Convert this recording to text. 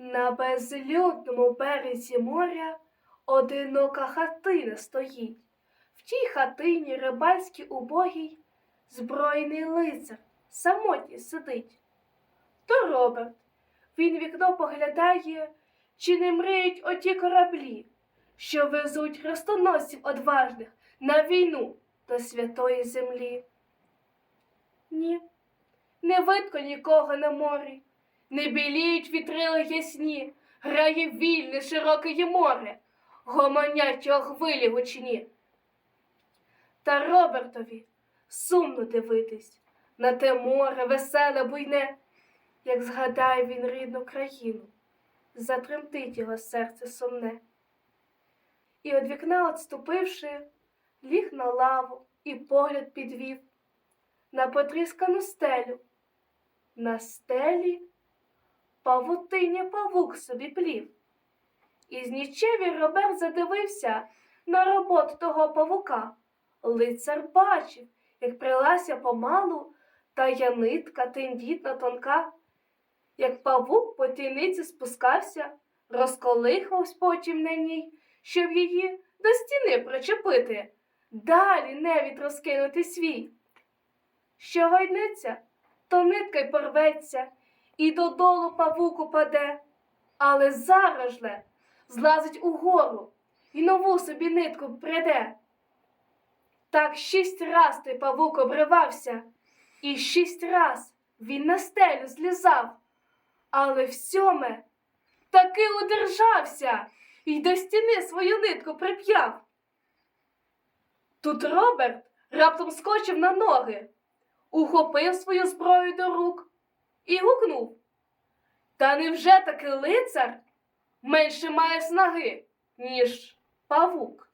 На безлюдному березі моря одинока хатина стоїть. В тій хатині рибальській убогій збройний лицар самотній сидить. То Роберт, він вікно поглядає, чи не мриють оті кораблі, що везуть хрестоносців одважних на війну до святої землі. Ні, не видко нікого на морі, не біліють вітрила ясні, грає вільне широке море, гомонять його хвилі гучні. Та Робертові сумно дивитись на те море веселе буйне, як згадає він рідну країну, затремтить його серце сумне. І від вікна отступивши, ліг на лаву і погляд підвів на потріскану стелю. На стелі павутиня павук собі плів. І знічеві Роберт задивився на роботу того павука. Лицар бачив, як прилася помалу тая нитка тендітна тонка, як павук по тійниці спускався, розколихавсь потім на ній, щоб її до стіни причепити, далі невід розкинути свій. Що гойнеться, то нитка й порветься, і додолу павук упаде, але зараз же злазить угору і нову собі нитку пряде. Так шість раз той павук обривався, і шість раз він на стелю злізав, але в сьоме таки удержався і до стіни свою нитку прип'яв. Тут Роберт раптом скочив на ноги, ухопив свою зброю до рук і гукнув. Та невже таки лицар менше має снаги, ніж павук?